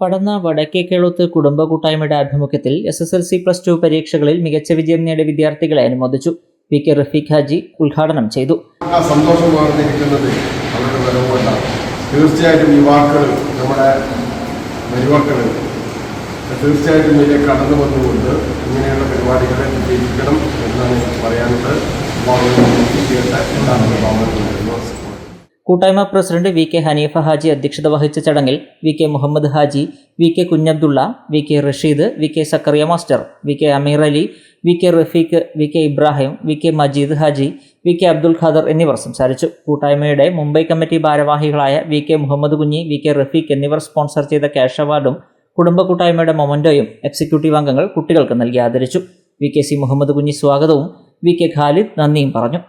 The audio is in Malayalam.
പടന്ന വടക്കേ കേളോത്ത് കുടുംബ കൂട്ടായ്മയുടെ ആഭിമുഖ്യത്തിൽ S S L C plus two പരീക്ഷകളിൽ മികച്ച വിജയം നേടിയ വിദ്യാർത്ഥികളെ അനുമോദിച്ചു. പി കെ റഫീഖ് ഹാജി ഉദ്ഘാടനം ചെയ്തു. തീർച്ചയായിട്ടും യുവാക്കൾ നമ്മുടെ യുവാക്കൾ തീർച്ചയായിട്ടും ഇതിലേക്ക് കടന്നു വന്നുകൊണ്ട് ഇങ്ങനെയുള്ള പരിപാടികളെ വിജയിപ്പിക്കണം എന്നാണ് പറയാനുള്ളത്. ഭാവന ചെയ്യട്ടെ എന്നാണ് ഭാവന കൂട്ടായ്മ president V K Haneefa Haji അധ്യക്ഷത വഹിച്ച ചടങ്ങിൽ V K Muhammad Haji V K Kunhabdulla V K Rasheed V K Zakariya master V K Ameer Ali V K Rafeeq V K Ibrahim V K Majeed Haji V K Abdul Khader എന്നിവർ സംസാരിച്ചു കൂട്ടായ്മയുടെ മുംബൈ കമ്മിറ്റി ഭാരവാഹികളായ V K Muhammad Kunhi V K Rafeeq എന്നിവർ സ്പോൺസർ ചെയ്ത ക്യാഷ് അവാർഡും കുടുംബ കൂട്ടായ്മയുടെ മൊമന്റോയും എക്സിക്യൂട്ടീവ് അംഗങ്ങൾ കുട്ടികൾക്ക് നൽകി ആദരിച്ചു V K C Muhammad Kunhi സ്വാഗതവും വി കെ ഖാലിദ് നന്ദിയും പറഞ്ഞു